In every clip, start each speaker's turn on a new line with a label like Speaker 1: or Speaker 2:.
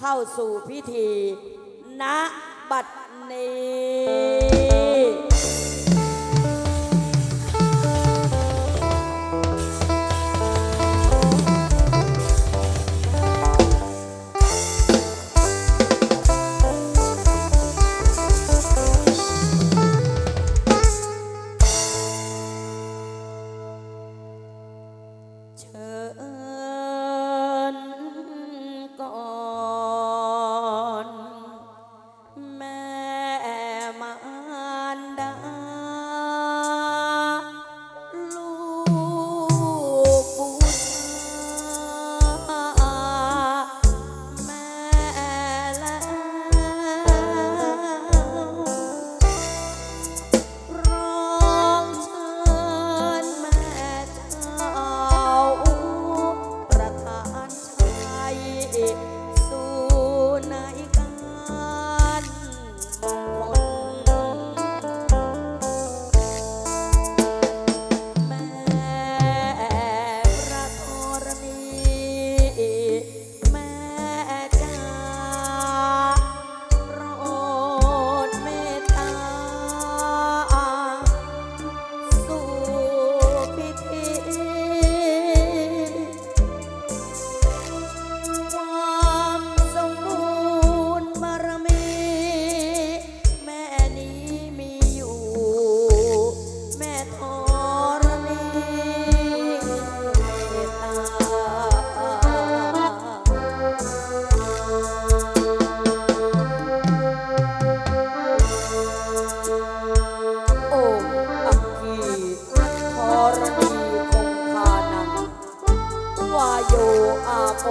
Speaker 1: เข้าสู่พิธีณบัดนี้ 嗯。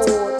Speaker 1: forward.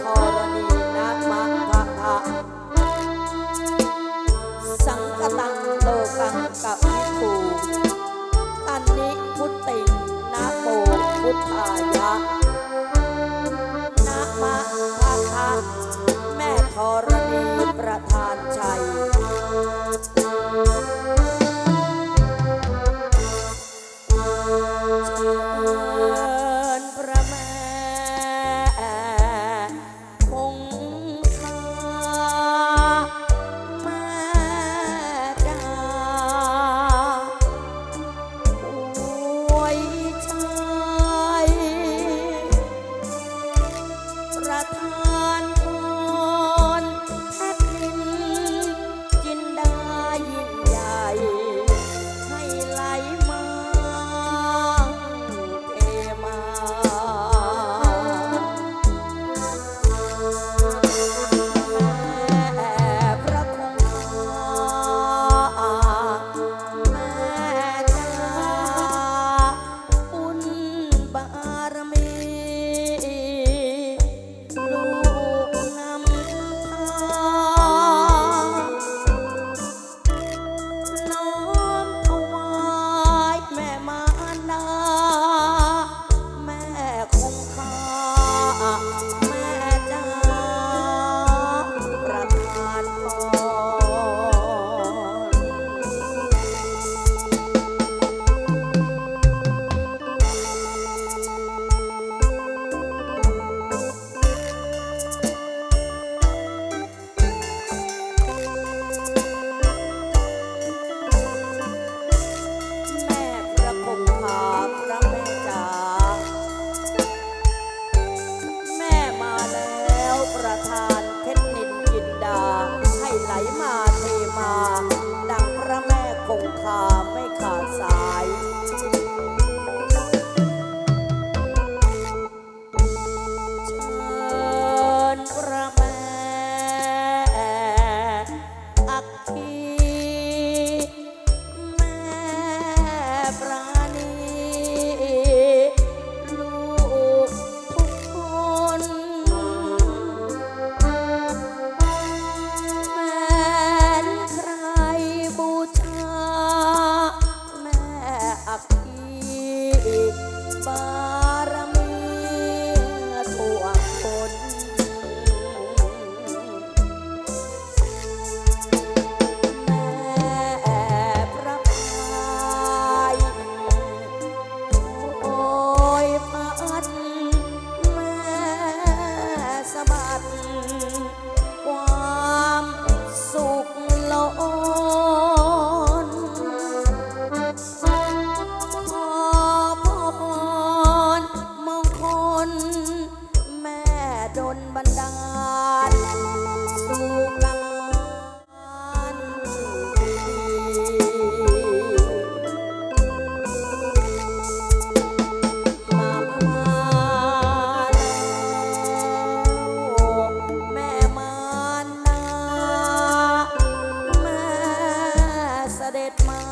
Speaker 1: เด็จมา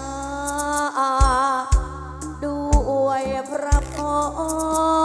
Speaker 1: ด้วยพระพร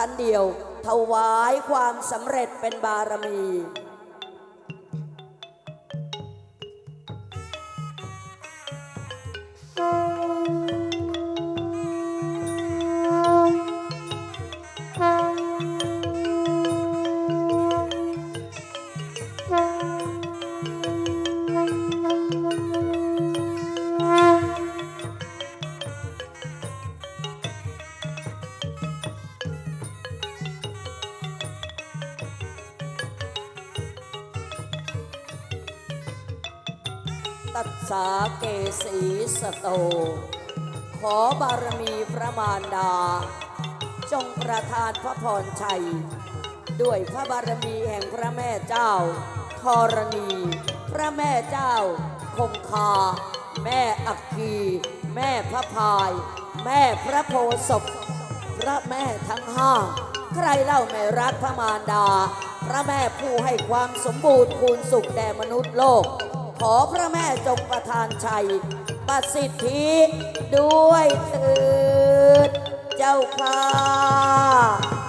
Speaker 1: ชั้นเดียว ถวายความสำเร็จเป็นบารมี สาเกสีสโต ขอบารมีพระมารดา จงประทานพระพรชัย ด้วยพระบารมีแห่งพระแม่เจ้าธรณี พระแม่เจ้าคงคา แม่อักคีแม่พระพาย แม่พระโพศพพระแม่ทั้งห้าใครเล่าไม่รักพระมารดา พระแม่ผู้ให้ความสมบูรณ์คูณสุขแด่มนุษย์โลก ขอพระแม่จงประทานชัย ประสิทธิด้วยเถิดเจ้าค่ะ